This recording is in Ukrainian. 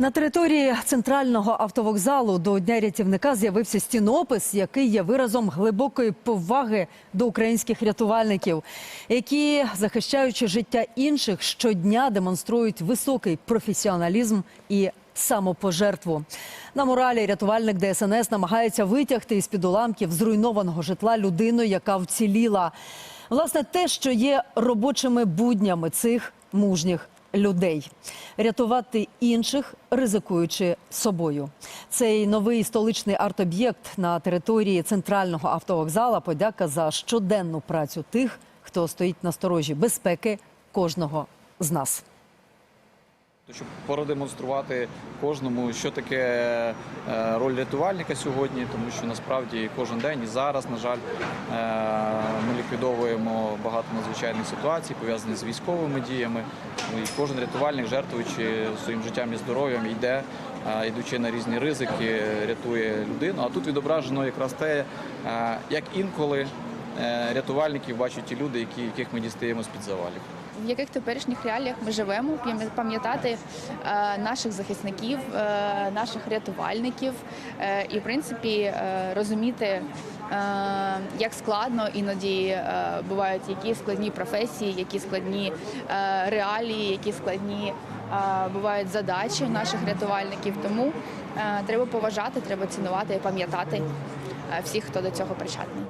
На території центрального автовокзалу до Дня рятівника з'явився стінопис, який є виразом глибокої поваги до українських рятувальників, які, захищаючи життя інших, щодня демонструють високий професіоналізм і самопожертву. На моралі рятувальник ДСНС намагається витягти із під уламків зруйнованого житла людину, яка вціліла. Власне, те, що є робочими буднями цих мужніх людей, рятувати інших, ризикуючи собою. Цей новий столичний арт-об'єкт на території центрального автовокзала подяка за щоденну працю тих, хто стоїть на сторожі безпеки кожного з нас. Щоб продемонструвати кожному, що таке е, роль рятувальника сьогодні, тому що насправді кожен день і зараз, на жаль, е, ми ліквідовуємо багато надзвичайних ситуацій, пов'язаних з військовими діями. І кожен рятувальник, жертвуючи своїм життям і здоров'ям, йде, е, йдучи на різні ризики, рятує людину. А тут відображено якраз те, як інколи рятувальників бачать ті люди, які, яких ми дістаємо з-під завалів. в яких теперішніх реаліях ми живемо, пам'ятати е, наших захисників, е, наших рятувальників е, і, в принципі, е, розуміти, е, як складно іноді е, бувають які складні професії, які складні е, реалії, які складні е, бувають задачі наших рятувальників. Тому е, треба поважати, треба цінувати і пам'ятати е, всіх, хто до цього причетний.